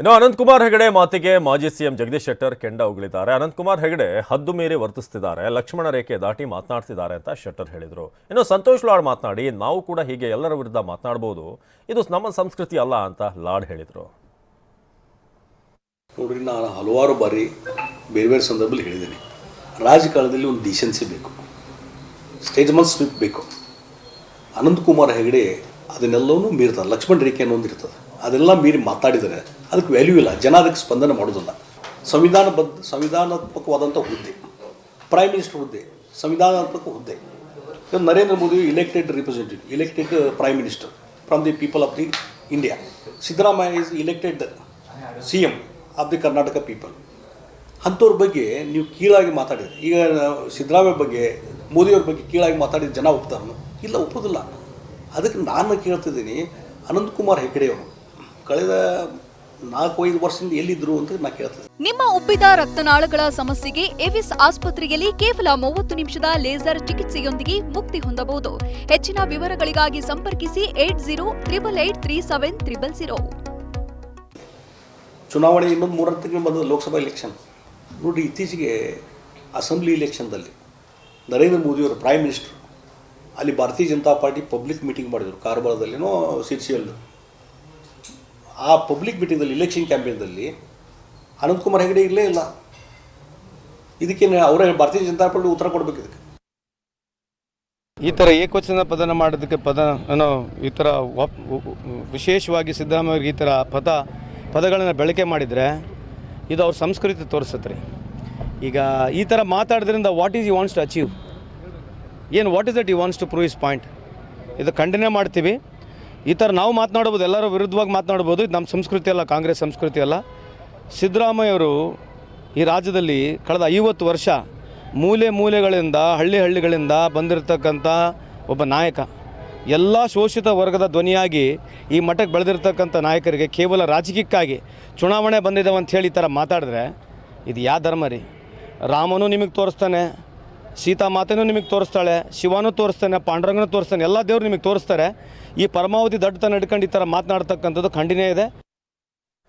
ಇನ್ನು ಅನಂತಕುಮಾರ್ ಹೆಗಡೆ ಮಾತಿಗೆ ಮಾಜಿ ಸಿಎಂ ಜಗದೀಶ್ ಶೆಟ್ಟರ್ ಕೆಂಡ ಉಗುಳಿದ್ದಾರೆ. ಅನಂತಕುಮಾರ್ ಹೆಗಡೆ ಹದ್ದು ಮೀರಿ ವರ್ತಿಸ್ತಿದ್ದಾರೆ. ಲಕ್ಷ್ಮಣ ರೇಖೆ ದಾಟಿ ಮಾತನಾಡ್ತಿದ್ದಾರೆ ಅಂತ ಶೆಟ್ಟರ್ ಹೇಳಿದರು. ಇನ್ನು ಸಂತೋಷ್ ಲಾಡ್ ಮಾತನಾಡಿ, ನಾವು ಕೂಡ ಹೀಗೆ ಎಲ್ಲರ ವಿರುದ್ಧ ಮಾತನಾಡ್ಬೋದು. ಇದು ನಮ್ಮ ಸಂಸ್ಕೃತಿ ಅಲ್ಲ ಅಂತ ಲಾಡ್ ಹೇಳಿದರು. ನೋಡ್ರಿ, ನಾನು ಹಲವಾರು ಬಾರಿ ಬೇರೆ ಬೇರೆ ಸಂದರ್ಭದಲ್ಲಿ ಹೇಳಿದ್ದೀನಿ. ರಾಜಕಾಲದಲ್ಲಿ ಒಂದು ಡಿಸೆನ್ಸಿ ಬೇಕು. ಸ್ಟೇಜ್ ಮಲ್ ಸ್ವಿಪ್ ಬೇಕು. ಅನಂತಕುಮಾರ್ ಹೆಗಡೆ ಅದನ್ನೆಲ್ಲವೂ ಮೀರ್ತಾರೆ. ಲಕ್ಷ್ಮಣ ರೇಖೆ ಅನ್ನೋ ಒಂದು ಇರ್ತದೆ. ಅದೆಲ್ಲ ಮೀರಿ ಮಾತಾಡಿದರೆ ಅದಕ್ಕೆ ವ್ಯಾಲ್ಯೂ ಇಲ್ಲ. ಜನ ಅದಕ್ಕೆ ಸ್ಪಂದನೆ ಮಾಡೋದಿಲ್ಲ ಸಂವಿಧಾನಬದ್ಧ, ಸಂವಿಧಾನಾತ್ಮಕವಾದಂಥ ಹುದ್ದೆ. ಪ್ರೈಮ್ ಮಿನಿಸ್ಟರ್ ಹುದ್ದೆ. ಸಂವಿಧಾನಾತ್ಮಕ ಹುದ್ದೆ. ಇವತ್ತು Narendra Modi elected representative elected prime minister from the people of the India Siddaramaiah is elected C M of the Karnataka people ಅಂಥವ್ರ ಬಗ್ಗೆ ನೀವು ಕೀಳಾಗಿ ಮಾತಾಡಿದ್ರಿ, ಈಗ ಸಿದ್ದರಾಮಯ್ಯ ಬಗ್ಗೆ, ಮೋದಿಯವ್ರ ಬಗ್ಗೆ ಕೀಳಾಗಿ ಮಾತಾಡಿದ ಜನ ಒಪ್ತಾರನು ಇಲ್ಲ, ಒಪ್ಪೋದಿಲ್ಲ. ಅದಕ್ಕೆ ನಾನು ಕೇಳ್ತಿದ್ದೀನಿ ಅನಂತಕುಮಾರ್ ಹೆಗಡೆಯವರು ಕಳೆದ ನಾಲ್ಕು ಐದು ವರ್ಷದಿಂದ ಎಲ್ಲಿದ್ರು ಅಂತ ನಾ ಕೇಳ್ತೇನೆ. ನಿಮ್ಮ ಉಬ್ಬಿದ ರಕ್ತನಾಳಗಳ ಸಮಸ್ಯೆಗೆ ಎವಿಸ್ ಆಸ್ಪತ್ರೆಯಲ್ಲಿ ಕೇವಲ ಮೂವತ್ತು ನಿಮಿಷದ ಲೇಸರ್ ಚಿಕಿತ್ಸೆಯೊಂದಿಗೆ ಮುಕ್ತಿ ಹೊಂದಬಹುದು. ಹೆಚ್ಚಿನ ವಿವರಗಳಿಗಾಗಿ ಸಂಪರ್ಕಿಸಿ eight zero triple eight three seven triple zero. ಚುನಾವಣೆ ಇನ್ನೊಂದು ಮೂರ ತಿಂಗಳು ಬಂದ ಲೋಕಸಭಾ ಎಲೆಕ್ಷನ್. ನೋಡಿ ಇತ್ತೀಚೆಗೆ ಅಸೆಂಬ್ಲಿ ಇಲೆಕ್ಷನ್ದಲ್ಲಿ ನರೇಂದ್ರ ಮೋದಿಯವರು ಪ್ರೈಮ್ ಮಿನಿಸ್ಟರ್. ಅಲ್ಲಿ ಭಾರತೀಯ ಜನತಾ ಪಾರ್ಟಿ ಪಬ್ಲಿಕ್ ಮೀಟಿಂಗ್ ಮಾಡಿದರು ಕಾರವಾರದಲ್ಲಿನೋ ಸಿರ್ಸಿಯಲ್ಲಿ. ಆ ಪಬ್ಲಿಕ್ ಮೀಟಿಂಗ್ದಲ್ಲಿ ಇಲೆಕ್ಷನ್ ಕ್ಯಾಂಪೇನ್ದಲ್ಲಿ ಅನಂತಕುಮಾರ್ ಹೆಗಡೆ ಇರಲೇ ಇಲ್ಲ. ಇದಕ್ಕೇನು ಅವರೇ ಭಾರತೀಯ ಜನತಾ ಪಾರ್ಟಿ ಉತ್ತರ ಕೊಡಬೇಕು ಇದಕ್ಕೆ. ಈ ಥರ ಏಕವಚನ ಪದನ ಮಾಡೋದಕ್ಕೆ ಪದ ಏನೋ ಈ ಥರ ವಿಶೇಷವಾಗಿ ಸಿದ್ದರಾಮಯ್ಯ ಈ ಥರ ಪದ, ಪದಗಳನ್ನು ಬಳಕೆ ಮಾಡಿದರೆ ಇದು ಅವ್ರ ಸಂಸ್ಕೃತಿ ತೋರಿಸುತ್ತೆ ರೀ ಈಗ ಈ ಥರ ಮಾತಾಡೋದ್ರಿಂದ what is you wants to achieve ಏನು what is that you wants to prove is point ಇದು ಖಂಡನೆ ಮಾಡ್ತೀವಿ. ಈ ಥರ ನಾವು ಮಾತನಾಡ್ಬೋದು, ಎಲ್ಲರೂ ವಿರುದ್ಧವಾಗಿ ಮಾತನಾಡ್ಬೋದು, ಇದು ನಮ್ಮ ಸಂಸ್ಕೃತಿ ಅಲ್ಲ, ಕಾಂಗ್ರೆಸ್ ಸಂಸ್ಕೃತಿ ಅಲ್ಲ. ಸಿದ್ದರಾಮಯ್ಯವರು ಈ ರಾಜ್ಯದಲ್ಲಿ ಕಳೆದ ಐವತ್ತು ವರ್ಷ ಮೂಲೆ ಮೂಲೆಗಳಿಂದ, ಹಳ್ಳಿ ಹಳ್ಳಿಗಳಿಂದ ಬಂದಿರತಕ್ಕಂಥ ಒಬ್ಬ ನಾಯಕ. ಎಲ್ಲ ಶೋಷಿತ ವರ್ಗದ ಧ್ವನಿಯಾಗಿ ಈ ಮಠಕ್ಕೆ ಬೆಳೆದಿರ್ತಕ್ಕಂಥ ನಾಯಕರಿಗೆ ಕೇವಲ ರಾಜಕೀಯಕ್ಕಾಗಿ ಚುನಾವಣೆ ಬಂದಿದ್ದಾವೆ ಅಂತ ಹೇಳಿ ಈ ಥರ ಮಾತಾಡಿದ್ರೆ ಇದು ಯಾವ ಧರ್ಮ ರೀ? ರಾಮನು ನಿಮಗೆ ತೋರಿಸ್ತಾನೆ ಸೀತಾ ಮಾತೆನೂ ನಿಮಗೆ ತೋರಿಸ್ತಾಳೆ, ಶಿವನೂ ತೋರಿಸ್ತಾನೆ, ಪಾಂಡುರಂಗನೂ ತೋರಿಸ್ತಾನೆ, ಎಲ್ಲ ದೇವರು ನಿಮಗೆ ತೋರಿಸ್ತಾರೆ. ಈ ಪರಮಾವಧಿ ದಡ್ಡತನ ಹಿಡ್ಕೊಂಡು ಈ ಥರ ಮಾತನಾಡ್ತಕ್ಕಂಥದ್ದು ಖಂಡಿನೇ ಇದೆ.